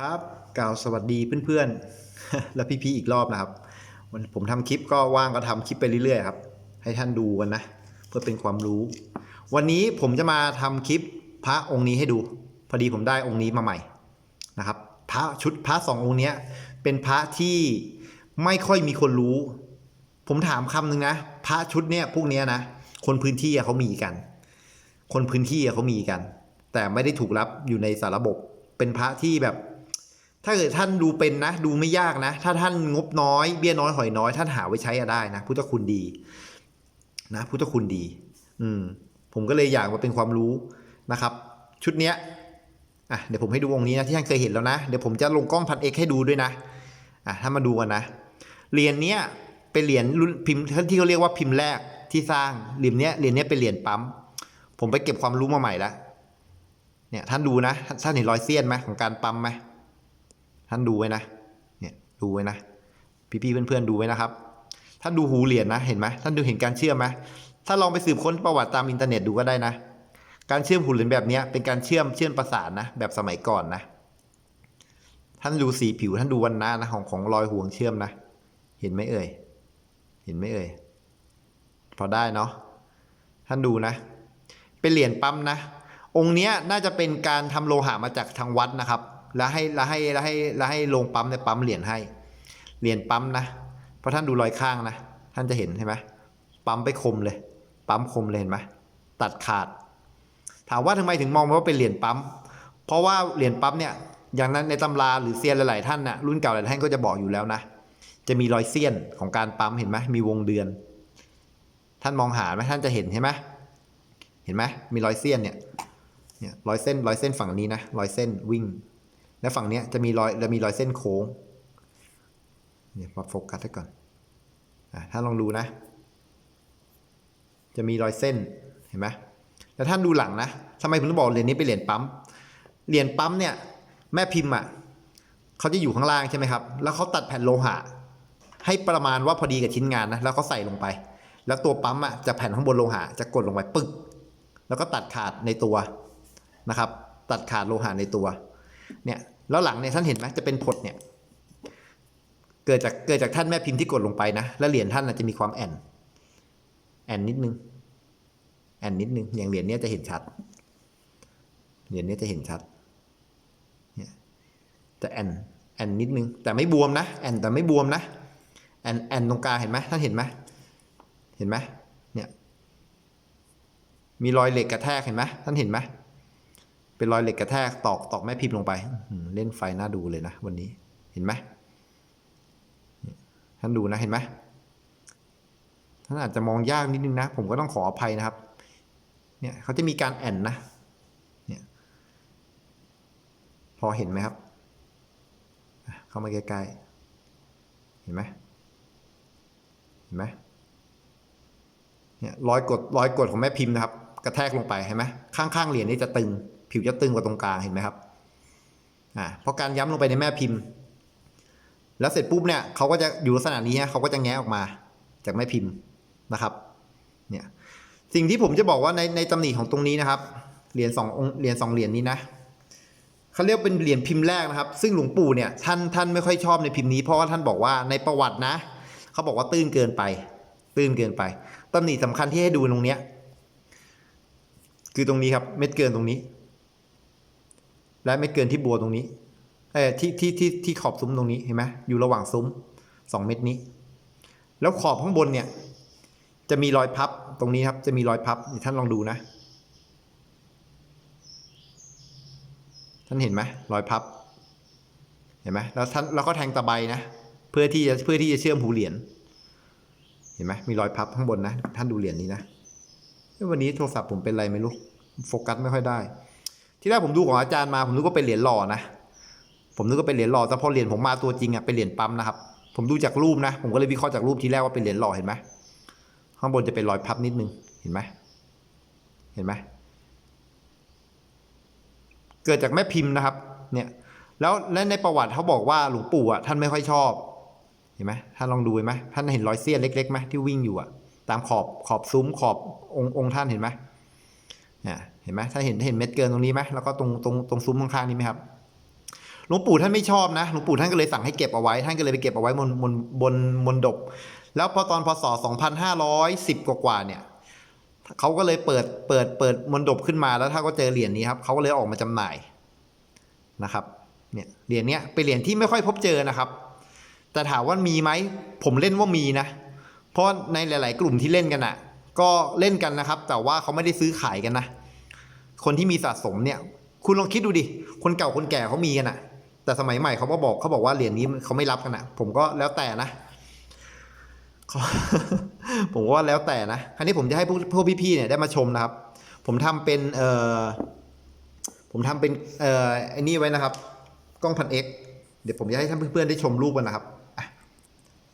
ครับกล่าวสวัสดีเพื่อนๆ และพี่ๆอีกรอบนะครับวันผมทำคลิปก็ว่างก็ทำคลิปไปเรื่อยๆครับ ให้ท่านดูกันนะ เพื่อเป็นความรู้ วันนี้ผมจะมาทำคลิปพระองค์นี้ให้ดู พอดีผมได้องค์นี้มาใหม่นะครับพระชุดพระสององค์เนี้ยเป็นพระที่ไม่ค่อยมีคนรู้ ผมถามคำหนึ่งนะ พระชุดเนี้ยพวกเนี้ยนะ คนพื้นที่เขามีกัน คนพื้นที่เขามีกัน แต่ไม่ได้ถูกรับอยู่ในสาระบบ เป็นพระที่แบบ ถ้าเกิดท่านดูเป็นนะ ดูไม่ยากนะ ถ้าท่านงบน้อย เบี้ยน้อยหอยน้อย ท่านหาไว้ใช้อะได้นะ พุทธคุณดี นะพุทธคุณดี อืม ผมก็เลยอยากมาเป็นความรู้นะครับ ชุดเนี้ยอะเดี๋ยวผมให้ดูองค์นี้นะที่ท่านเคยเห็นแล้วนะ เดี๋ยวผมจะลงกล้องพันเอ็กให้ดูด้วยนะอะถ้ามาดูกันนะเหรียญเนี้ยเป็นเหรียญรุ่นพิมพ์ที่เขาเรียกว่าพิมพ์แรกที่สร้างเหรียญเนี้ยเหรียญเนี้ยเป็นเหรียญปั๊ม ผมไปเก็บความรู้มาใหม่แล้วเนี่ยท่านดูนะท่านเห็นรอยเสี้ยนไหมของการปั๊มไหม ท่านดูไว้นะ เนี่ยดูไว้นะ พี่ๆเพื่อนๆดูไว้นะครับ ท่านดูหูเหรียญนะ เห็นไหมท่านดูเห็นการเชื่อมไหมถ้าลองไปสืบค้นประวัติตามอินเทอร์เน็ตดูก็ได้นะ การเชื่อมหูเหรียญแบบนี้เป็นการเชื่อมเชื่อมประสานนะ แบบสมัยก่อนนะ ท่านดูสีผิวท่านดูวันหน้านะของของรอยห่วงเชื่อมนะ เห็นไหมเอ่ย เห็นไหมเอ่ย พอได้เนาะ ท่านดูนะ เป็นเหรียญปั๊มนะ องค์เนี้ยน่าจะเป็นการทำโลหะมาจากทางวัดนะครับ แล้วให้แล้วให้แล้วให้แล้วให้โรงปั๊มในยปั๊มเหรียญให้เหรียญปั๊มนะเพราะท่านดูรอยข้างนะท่านจะเห็นใช่ไหมปั๊มไปคมเลย ปั๊มคมเลยเห็นไหมตัดขาด ถามว่าทำไมถึงมองว่าเป็นเหรียญปั๊ม เพราะว่าเหรียญปั๊มเนี่ยอย่างนั้นในตำราหรือเซียนหลาย ๆ ท่านนะ่ะรุ่นเก่าหลายท่านก็จะบอกอยู่แล้วนะจะมีรอยเสี้ยนของการปั๊มเห็นไหมมีวงเดือน ท่านมองหาไหมท่านจะเห็นใช่ไหมเห็นไหมมีรอยเสี้ยนเนี่ยเนี่ยรอยเส้นรอยเส้นฝั่งนี้นะรอยเส้นวิ่ง และฝั่งเนี้ยจะมีรอยจะมีรอยเส้นโค้งเนี่ยมาโฟกัสไว้ก่อนอะถ้าลองดูนะ จะมีรอยเส้นเห็นไหมแล้วท่านดูหลังนะทำไมผมถึงบอกเหรียญนี้เป็นเหรียญปั๊มเหรียญปั๊มเนี่ยแม่พิมพ์อะเขาจะอยู่ข้างล่างใช่ไหมครับ แล้วเขาตัดแผ่นโลหะ ให้ประมาณว่าพอดีกับชิ้นงานนะแล้วเขาใส่ลงไป แล้วตัวปั๊มอะจะแผ่นข้างบนโลหะจะกดลงไปปึ๊กแล้วก็ตัดขาดในตัวนะครับ ตัดขาดโลหะในตัว เนี่ย แล้วหลังเนี่ยท่านเห็นไหมจะเป็นผดเนี่ยเกิดจากเกิดจากท่านแม่พิมพ์ที่กดลงไปนะ แล้วเหรียญท่านจะมีความแอนแอนนิดนึงแอนนิดนึงอย่างเหรียญเนี้ยจะเห็นชัดเหรียญเนี้ยจะเห็นชัดเนี่ยจะแอนแอนนิดนึงแต่ไม่บวมนะแอนแต่ไม่บวมนะแอนแอนตรงกลางเห็นไหมท่านเห็นไหมเห็นไหมเนี่ยมีรอยเหล็กกระแทกเห็นไหมท่านเห็นไหม เป็นรอยเหล็กกระแทกตอกตอกแม่พิมพ์ลงไปเล่นไฟน่าดูเลยนะวันนี้เห็นไหมท่านดูนะเห็นไหมท่านอาจจะมองยากนิดนึงนะ ผมก็ต้องขออภัยนะครับ เนี่ยเขาจะมีการแอนนะเนี่ยพอเห็นไหมครับ เข้ามาใกล้ๆเห็นไหมเห็นไหมเนี่ยรอยกดรอยกดของแม่พิมพ์นะครับ กระแทกลงไปเห็นไหมข้างๆเหรียญนี่จะตึง ผิวจะตึงกว่าตรงกลางเห็นไหมครับอ่าเพราะการย้ำลงไปในแม่พิมพ์ แล้วเสร็จปุ๊บเนี่ยเขาก็จะอยู่ลักษณะนี้ฮะเขาก็จะแงะออกมาจากแม่พิมพ์นะครับเนี่ยสิ่งที่ผมจะบอกว่าในในตำหนิของตรงนี้นะครับเหรียญสององเหรียญสองเหรียญนี้นะเขาเรียกเป็นเหรียญพิมพ์แรกนะครับ ซึ่งหลวงปู่เนี่ยท่านท่านไม่ค่อยชอบในพิมพ์นี้เพราะว่าท่านบอกว่าในประวัตินะเขาบอกว่าตื้นเกินไป ตื้นเกินไปตำหนิสำคัญที่ให้ดูตรงเนี้ยคือตรงนี้ครับเม็ดเกินตรงนี้ และเม็ดเกินที่บัวตรงนี้เออที่ที่ที่ที่ขอบซุ้มตรงนี้เห็นไหมอยู่ระหว่างซุ้มสองเม็ดนี้ แล้วขอบข้างบนเนี่ย จะมีรอยพับตรงนี้ครับ จะมีรอยพับท่านลองดูนะ ท่านเห็นไหมรอยพับ เห็นไหมแล้วท่านแล้วก็แทงตะไบนะเพื่อที่จะเพื่อที่จะเชื่อมหูเหรียญเห็นไหมมีรอยพับข้างบนนะ ท่านดูเหรียญนี้นะวันนี้โทรศัพท์ผมเป็นไรไม่รู้โฟกัสไม่ค่อยได้ ที่แรกผมดูของอาจารย์มาผมนึกว่าเป็นเหรียญหล่อนะผมนึกว่าเป็นเหรียญหล่อแต่พอเหรียญผมมาตัวจริงอะเป็นเหรียญปั๊มนะครับ ผมดูจากรูปนะ ผมก็เลยวิเคราะห์จากรูปทีแรกว่าเป็นเหรียญหล่อเห็นไหมข้างบนจะเป็นรอยพับนิดนึงเห็นไหมเห็นไหมเกิดจากแม่พิมพ์นะครับ เนี่ย แล้วและในประวัติเขาบอกว่าหลวงปู่อะท่านไม่ค่อยชอบ เห็นไหมท่านลองดูเห็นไหมท่านเห็นรอยเสี้ยนเล็กๆไหมที่วิ่งอยู่อะตามขอบขอบซุ้มขอบองค์องค์ท่านเห็นไหมเนี่ย เห็นไหมถ้าเห็นเห็นเม็ดเกินตรงนี้ไหมแล้วก็ตรงตรงตรงซุ้มข้างๆนี้ไหมครับหลวงปู่ท่านไม่ชอบนะหลวงปู่ท่านก็เลยสั่งให้เก็บเอาไว้ท่านก็เลยไปเก็บเอาไว้บนบนบนมนดบ แล้วพอตอนพศ 2510 กว่าๆเนี่ยเขาก็เลยเปิดเปิดเปิดมนดบขึ้นมาแล้วถ้าก็เจอเหรียญนี้ครับเขาก็เลยออกมาจำหน่ายนะครับเนี่ยเหรียญเนี้ยเป็นเหรียญที่ไม่ค่อยพบเจอนะครับ แต่ถามว่ามีไหมผมเล่นว่ามีนะ เพราะในหลาย ๆ กลุ่มที่เล่นกันอะ่ะ ก็เล่นกันนะครับ แต่ว่าเขาไม่ได้ซื้อขายกันนะ คนที่มีสะสมเนี่ย คุณลองคิดดูดิ คนเก่าคนแก่เขามีกันอะแต่สมัยใหม่เขาก็บอกเขาบอกว่าเหรียญนี้เขาไม่รับกันอะผมก็แล้วแต่นะผมว่าแล้วแต่นะคราวนี้ผมจะให้พวกพวกพี่ๆเนี่ยได้มาชมนะครับ ผมทำเป็นเอ่อผมทำเป็นเอ่อไอ้นี่ไว้นะครับ กล้องพันเอ็กเดี๋ยวผมจะให้ท่านเพื่อนๆได้ชมรูปกันนะครับ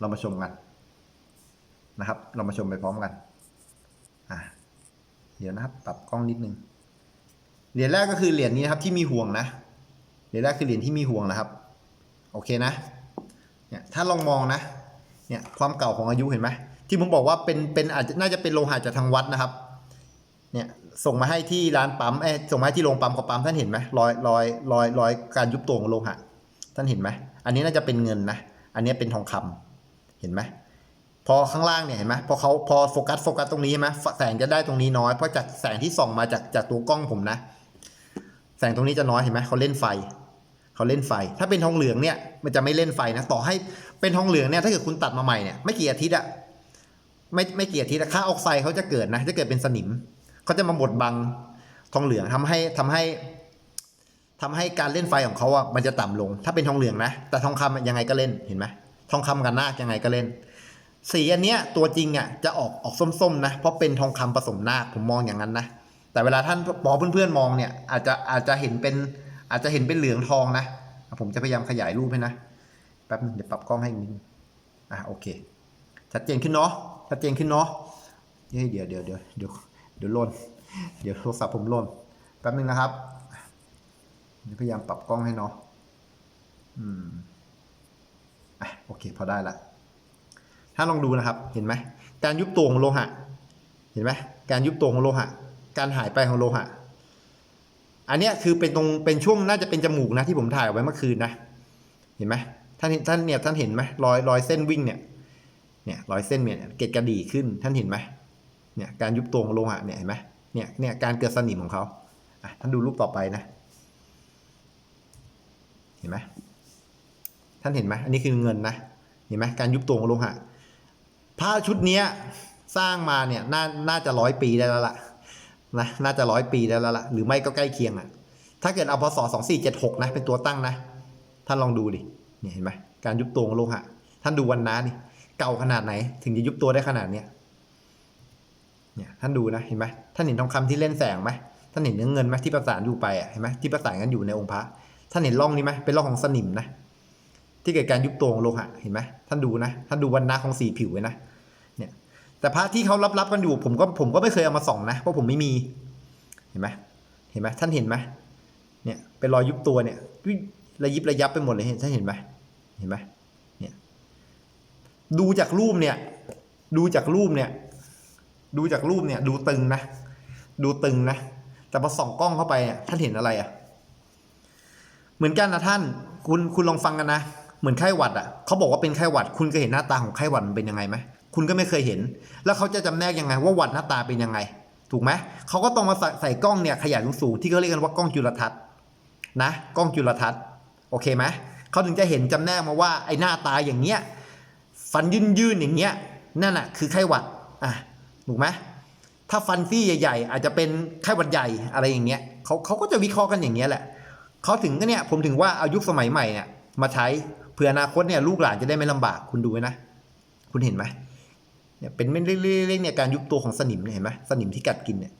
เรามาชมกันนะครับ เรามาชมไปพร้อมกัน อะ เดี๋ยวนะครับ ปรับกล้องนิดนึง เหรียญแรกก็คือเหรียญนี้นะครับที่มีห่วงนะ เหรียญแรกคือเหรียญที่มีห่วงนะครับ โอเคนะ เนี่ยถ้าลองมองนะ เนี่ยความเก่าของอายุเห็นไหมที่ผมบอกว่าเป็นเป็นอาจจะน่าจะเป็นโลหะจากทางวัดนะครับ เนี่ยส่งมาให้ที่ร้านปั๊มเอ้ส่งมาให้ที่โรงปั๊มของปั๊มท่านเห็นไหมรอยรอยรอยรอยการยุบตัวของโลหะ ท่านเห็นไหมอันนี้น่าจะเป็นเงินนะ อันนี้เป็นทองคำเห็นไหมพอข้างล่างเนี่ยเห็นไหมพอเขาพอโฟกัสโฟกัสตรงนี้ใช่ไหมแสงจะได้ตรงนี้น้อยเพราะจากแสงที่ส่องมาจากจากตัวกล้องผมนะ แสงตรงนี้จะน้อยเห็นไหมเขาเล่นไฟเขาเล่นไฟ ถ้าเป็นทองเหลืองเนี่ยมันจะไม่เล่นไฟนะ ต่อให้เป็นทองเหลืองเนี่ยถ้าเกิดคุณตัดมาใหม่เนี่ยไม่กี่อาทิตย์อะไม่ไม่กี่อาทิตย์ค่าออกไซด์เขาจะเกิดนะจะเกิดเป็นสนิมเขาจะมาบดบังทองเหลืองทำให้ทำให้ทำให้การเล่นไฟของเขาอะมันจะต่ำลง ถ้าเป็นทองเหลืองนะ แต่ทองคำอะยังไงก็เล่นเห็นไหมทองคำกับนาคยังไงก็เล่น สีอันเนี้ยตัวจริงอะจะออกออกส้มๆนะเพราะเป็นทองคำผสมนาคผมมองอย่างนั้นนะ แต่เวลาท่านปอเพื่อนๆมองเนี่ยอาจจะอาจจะเห็นเป็นอาจจะเห็นเป็นเหลืองทองนะ ผมจะพยายามขยายรูปให้นะแป๊บนึงเดี๋ยวปรับกล้องให้นิดนึงอะโอเค ชัดเจนขึ้นเนาะชัดเจนขึ้นเนาะเฮ้ยเดี๋ยวเดี๋ยวเดี๋ยวเดี๋ยวเดี๋ยวล่นเดี๋ยวโทรศัพท์ผมล่นแป๊บนึงนะครับพยายามปรับกล้องให้เนาะอืมอะโอเค พอได้ละถ้าลองดูนะครับ เห็นไหมการยุบตัวของโลหะ เห็นไหมการยุบตัวของโลหะ การหายไปของโลหะ อันเนี้ยคือเป็นตรงเป็นช่วงน่าจะเป็นจมูกนะที่ผมถ่ายไว้เมื่อคืนนะ เห็นไหมท่านท่านเนี่ยท่านเห็นไหมรอยรอยเส้นวิ่งเนี่ย เนี่ยรอยเส้นเนี่ยเกล็ดกระดีขึ้นท่านเห็นไหมเนี่ยการยุบตัวของโลหะเนี่ยเห็นไหมเนี่ยเนี่ยการเกิดสนิมของเขาอะท่านดูรูปต่อไปนะ เห็นไหมท่านเห็นไหมอันนี้คือเงินนะ เห็นไหมการยุบตัวของโลหะผ้าชุดเนี้ยสร้างมาเนี่ยน่าน่าจะร้อยปีได้แล้วล่ะ นะน่าจะร้อยปีแล้วล่ะหรือไม่ก็ใกล้เคียงอะ ถ้าเกิดเอาพศสองสี่เจ็ดหกนะเป็นตัวตั้งนะ ท่านลองดูดิเนี่ยเห็นไหมการยุบตัวของโลหะ ท่านดูวันน้านี่เก่าขนาดไหน ถึงจะยุบตัวได้ขนาดเนี้ยเนี่ยท่านดูนะเห็นไหมท่านเห็นทองคำที่เล่นแสงไหมท่านเห็นเนื้อเงินไหมที่ประสานอยู่ไปอะเห็นไหมที่ประสานกันอยู่ในองค์พระท่านเห็นร่องนี้ไหมเป็นร่องของสนิมนะที่เกิดการยุบตัวของโลหะเห็นไหมท่านดูนะท่านดูวันน้าของสีผิวไว้นะ แต่พระที่เขารับๆกันอยู่ผมก็ผมก็ไม่เคยเอามาส่องนะเพราะผมไม่มี เห็นไหมเห็นไหมท่านเห็นไหมเนี่ยเป็นรอยยุบตัวเนี่ยระยิบระยับไปหมดเลยเห็นท่านเห็นไหมเห็นไหมเนี่ยดูจากรูปเนี่ย ดูจากรูปเนี่ย ดูจากรูปเนี่ย ดูตึงนะดูตึงนะแต่พอส่องกล้องเข้าไปอะท่านเห็นอะไรอะ เหมือนกันนะท่าน คุณคุณลองฟังกันนะเหมือนไข้หวัดอะเขาบอกว่าเป็นไข้หวัด คุณเคยเห็นหน้าตาของไข้หวัดมันเป็นยังไงไหม คุณก็ไม่เคยเห็น แล้วเขาจะจำแนกยังไงว่าวัดหน้าตาเป็นยังไง ถูกไหมเขาก็ต้องมาใส่ใสกล้องเนี่ยขยายสูงๆที่เขาเรียกกันว่ากล้องจุลทรรศน์นะกล้องจุลทรรศน์โอเคไหมเขาถึงจะเห็นจำแนกมาว่าไอ้หน้าตาอย่างเงี้ยฟันยื่นยื่นๆอย่างเงี้ยนั่นน่ะคือไข้หวัดอะถูกไหมถ้าฟันซี่ใหญ่ ๆ อาจจะเป็นไข้หวัดใหญ่อะไรอย่างเงี้ยเขาเขาก็จะวิเคราะห์กันอย่างเงี้ยแหละเขาถึงก็เนี่ยผมถึงว่าอายุสมัยใหม่เนี่ยมาใช้เผื่ออนาคตเนี่ยลูกหลานจะได้ไม่ลำบากคุณดูไว้นะ คุณเห็นไหม เนี่ยเป็นเม็ดเล็กๆเนี่ยการยุบตัวของสนิมเนี่ยเห็นไหมสนิมที่กัดกินเนี่ย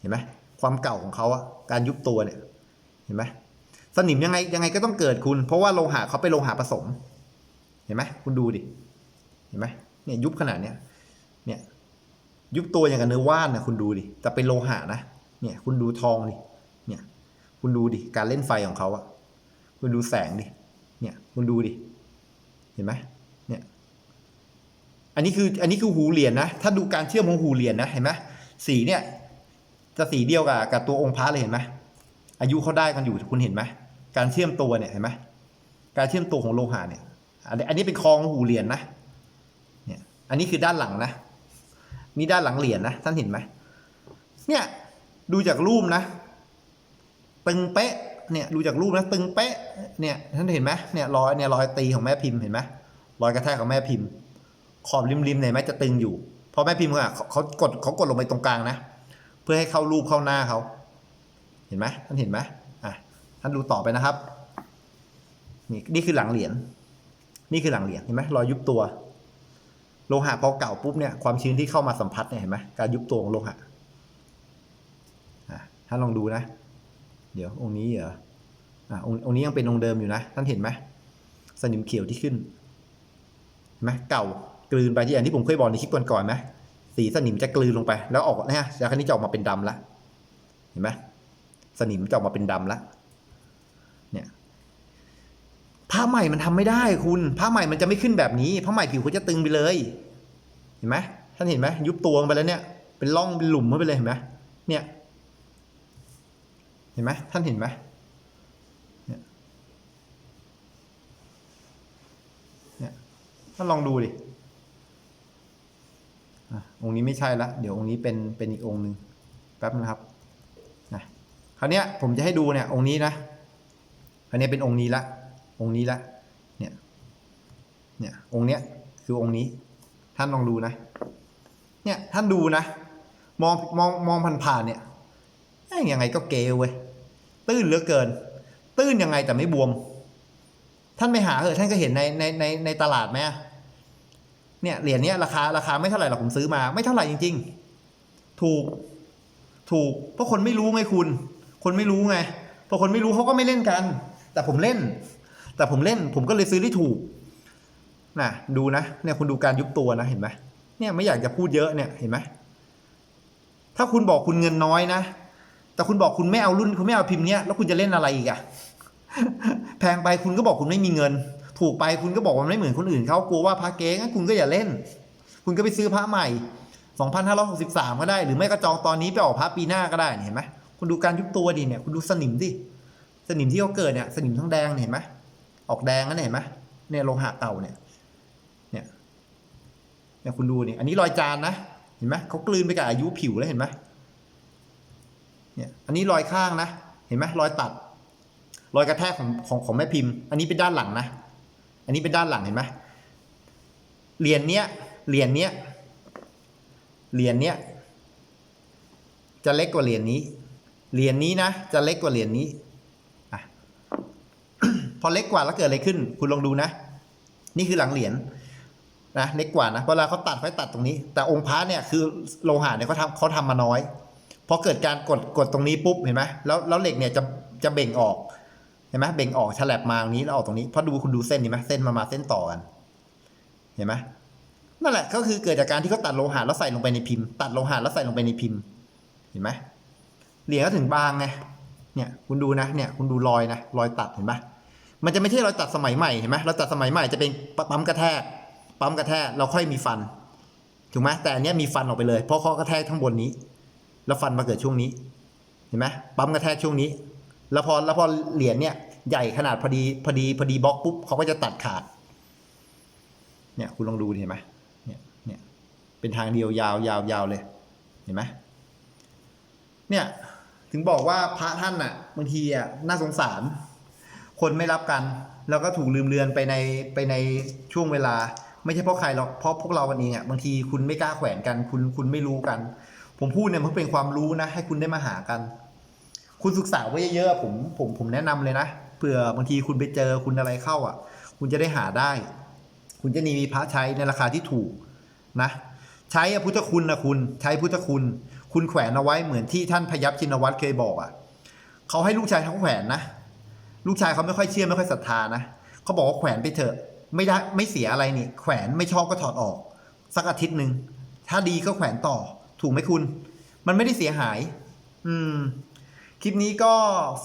เห็นไหมความเก่าของเขาอะการยุบตัวเนี่ยเห็นไหมสนิมยังไงยังไงก็ต้องเกิดคุณ เพราะว่าโลหะเขาเป็นโลหะผสม เห็นไหมคุณดูดิเห็นไหมเนี่ยยุบขนาดเนี้ยเนี่ยยุบตัวอย่างกับเนื้อว่านนะคุณดูดิแต่เป็นโลหะนะเนี่ยคุณดูทองดิเนี่ยคุณดูดิการเล่นไฟของเขาอะคุณดูแสงดิเนี่ยคุณดูดิเห็นไหมเนี่ย อันนี้คืออันนี้คือหูเหรียญนะถ้าดูการเชื่อมของหูเหรียญนะเห็นไหมสีเนี่ย จะสีเดียวกับกับตัวองค์พระเลยเห็นไหมอายุเขาได้กันอยู่คุณเห็นไหมการเชื่อมตัวเนี่ยเห็นไหมการเชื่อมตัวของโลหะเนี่ย อันนี้เป็นคลองหูเหรียญนะเนี่ย อันนี้คือด้านหลังนะนี่ด้านหลังเหรียญนะท่านเห็นไหมเนี่ยดูจากรูปนะตึงเป๊ะเนี่ยดูจากรูปนะตึงเป๊ะเนี่ยท่านเห็นไหมเนี่ยรอยเนี่ยรอยตีของแม่พิมพ์เห็นไหมรอยกระแทกของแม่พิมพ์ ขอบริมๆเนี่ยแม้จะตึงอยู่เพราะแม่พิมพ์อะเขาเขากดเขากดลงไปตรงกลางนะ เพื่อให้เข้ารูปเข้าหน้าเขา เห็นไหมท่านเห็นไหมอะท่านดูต่อไปนะครับ นี่นี่คือหลังเหรียญนี่คือหลังเหรียญเห็นไหมรอยยุบตัว โลหะพอเก่าปุ๊บเนี่ยความชื้นที่เข้ามาสัมผัสเนี่ยเห็นไหมการยุบตัวของโลหะอะท่านลองดูนะ เดี๋ยวองค์นี้เหรออะองค์องค์นี้ยังเป็นองค์เดิมอยู่นะ ท่านเห็นไหมสนิมเขียวที่ขึ้นเห็นไหมเก่า กลืนไปที่อย่างที่ผมเคยบอกในคลิปก่อนๆไหมสีสนิมจะกลืนลงไป แล้วออกนะฮะแล้วคราวนี้จะออกมาเป็นดำละเห็นไหมสนิมจะออกมาเป็นดำละเนี่ยผ้าใหม่มันทำไม่ได้คุณผ้าใหม่มันจะไม่ขึ้นแบบนี้ผ้าใหม่ผิวเขาจะตึงไปเลย เห็นไหมท่านเห็นไหมยุบตัวลงไปแล้วเนี่ย เป็นร่องเป็นหลุมเข้าไปเลยเห็นไหมเนี่ยเห็นไหมท่านเห็นไหมเนี่ยท่านลองดูดิ องค์นี้ไม่ใช่ละเดี๋ยวองค์นี้เป็นเป็นอีกองค์หนึ่งแป๊บนะครับนะคราวนี้ผมจะให้ดูเนี่ยองค์นี้นะคราวนี้เป็นองค์นี้ละองค์นี้ละเนี่ยเนี่ยองค์เนี้ยคือองค์นี้ ท่านลองดูนะเนี่ยท่านดูนะมองมองมองผ่านๆเนี่ยยังไงก็เกลเว้ยตื้นเหลือเกิน ตื้นยังไงแต่ไม่บวม ท่านไปหาเถอะท่านก็เห็นในในในในตลาดไหมอะ เนี่ยเหรียญเนี้ยราคาราคาไม่เท่าไหร่หรอกผมซื้อมา ไม่เท่าไหร่จริง ๆ ถูกถูกเพราะคนไม่รู้ไงคุณ คนไม่รู้ไงพอคนไม่รู้เขาก็ไม่เล่นกัน แต่ผมเล่น แต่ผมเล่น ผมก็เลยซื้อได้ถูกนะดูนะเนี่ยคุณดูการยุบตัวนะเห็นไหมเนี่ยไม่อยากจะพูดเยอะเนี่ยเห็นไหมถ้าคุณบอกคุณเงินน้อยนะ แต่คุณบอกคุณไม่เอารุ่นคุณไม่เอาพิมพ์เนี้ยแล้วคุณจะเล่นอะไรอีกอะแพงไปคุณก็บอกคุณไม่มีเงิน ถูกไปคุณก็บอกว่าไม่เหมือนคนอื่นเขากลัวว่าพระเก๊งั้นคุณก็อย่าเล่น คุณก็ไปซื้อพระใหม่ 2563 ก็ได้ หรือไม่ก็จองตอนนี้ไปออกพระปีหน้าก็ได้เห็นไหมคุณดูการยุบตัวดิเนี่ยคุณดูสนิมดิสนิมที่เขาเกิดเนี่ยสนิมทั้งแดงเนี่ยเห็นไหมออกแดงนั่นเห็นไหมเนี่ยโลหะเก่าเนี่ยเนี่ยเนี่ยคุณดูนี่อันนี้รอยจานนะเห็นไหมเขากลืนไปกับอายุผิวแล้วเห็นไหมเนี่ยอันนี้รอยข้างนะ เห็นไหมรอยตัด รอยกระแทกของของของแม่พิมพ์ อันนี้เป็นด้านหลังนะ อันนี้เป็นด้านหลังเห็นไหมเหรียญเนี้ยเหรียญเนี้ยเหรียญเนี้ยจะเล็กกว่าเหรียญนี้ เหรียญนี้นะ จะเล็กกว่าเหรียญนี้อะพอเล็กกว่าแล้วเกิดอะไรขึ้น คุณลองดูนะ นี่คือหลังเหรียญนะเล็กกว่านะ เวลาเขาตัดเขาตัดตรงนี้ แต่องค์พระเนี่ยคือโลหะเนี่ยเขาทำเขาทำมาน้อย พอเกิดการกดกดตรงนี้ปุ๊บเห็นไหมแล้วแล้วเหล็กเนี่ยจะจะเบ่งออก เห็นไหมเบ่งออกฉลับมาตรงนี้แล้วออกตรงนี้เพราะดูคุณดูเส้นเห็นไหมเส้นมามาเส้นต่อกัน เห็นไหมนั่นแหละก็คือเกิดจากการที่เขาตัดโลหะแล้วใส่ลงไปในพิมพ์ ตัดโลหะแล้วใส่ลงไปในพิมพ์ เห็นไหมเหรียญก็ถึงบางไงเนี่ย คุณดูนะเนี่ย คุณดูรอยนะรอยตัดเห็นไหมมันจะไม่ใช่รอยตัดสมัยใหม่เห็นไหมรอยตัดสมัยใหม่จะเป็นปั๊มกระแทกปั๊มกระแทกเราค่อยมีฟันถูกไหมแต่อันนี้มีฟันออกไปเลยเพราะเขากระแทกข้างบนนี้ แล้วฟันมาเกิดช่วงนี้ เห็นไหมปั๊มกระแทกช่วงนี้ แล้วพอแล้วพอเหรียญเนี่ยใหญ่ขนาดพอดีพอดีพอดีบล็อกปุ๊บเขาก็จะตัดขาด เนี่ยคุณลองดูเห็นไหมเนี่ยเนี่ยเป็นทางเดียวยาวยาวยาวเลยเห็นไหมเนี่ยถึงบอกว่าพระท่านอะบางทีอะน่าสงสาร คนไม่รับกัน แล้วก็ถูกลืมเลือนไปในไปในช่วงเวลา ไม่ใช่เพราะใครหรอกเพราะพวกเรากันเองอะบางทีคุณไม่กล้าแขวนกัน คุณคุณไม่รู้กัน ผมพูดเนี่ยมันเป็นความรู้นะ ให้คุณได้มาหากัน คุณศึกษาไว้เยอะๆผมผมผมแนะนำเลยนะเผื่อบางทีคุณไปเจอคุณอะไรเข้าอะ คุณจะได้หาได้ คุณจะมีพระใช้ในราคาที่ถูกนะ ใช้พุทธคุณนะคุณ ใช้พุทธคุณ คุณแขวนเอาไว้เหมือนที่ท่านพยับชินวัตรเคยบอกอะเขาให้ลูกชายเขาแขวนนะลูกชายเขาไม่ค่อยเชื่อไม่ค่อยศรัทธานะเขาบอกว่าแขวนไปเถอะ ไม่ได้ไม่เสียอะไรนี่ แขวนไม่ชอบก็ถอดออก สักอาทิตย์หนึ่งถ้าดีก็แขวนต่อ ถูกไหมคุณ มันไม่ได้เสียหาย อืม คลิปนี้ก็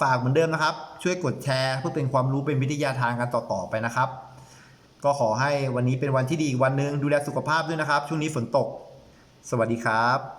ฝากเหมือนเดิมนะครับ ช่วยกดแชร์เพื่อเป็นความรู้เป็นวิทยาทานกันต่อๆไปนะครับ ก็ขอให้วันนี้เป็นวันที่ดีอีกวันหนึ่งดูแลสุขภาพด้วยนะครับ ช่วงนี้ฝนตก สวัสดีครับ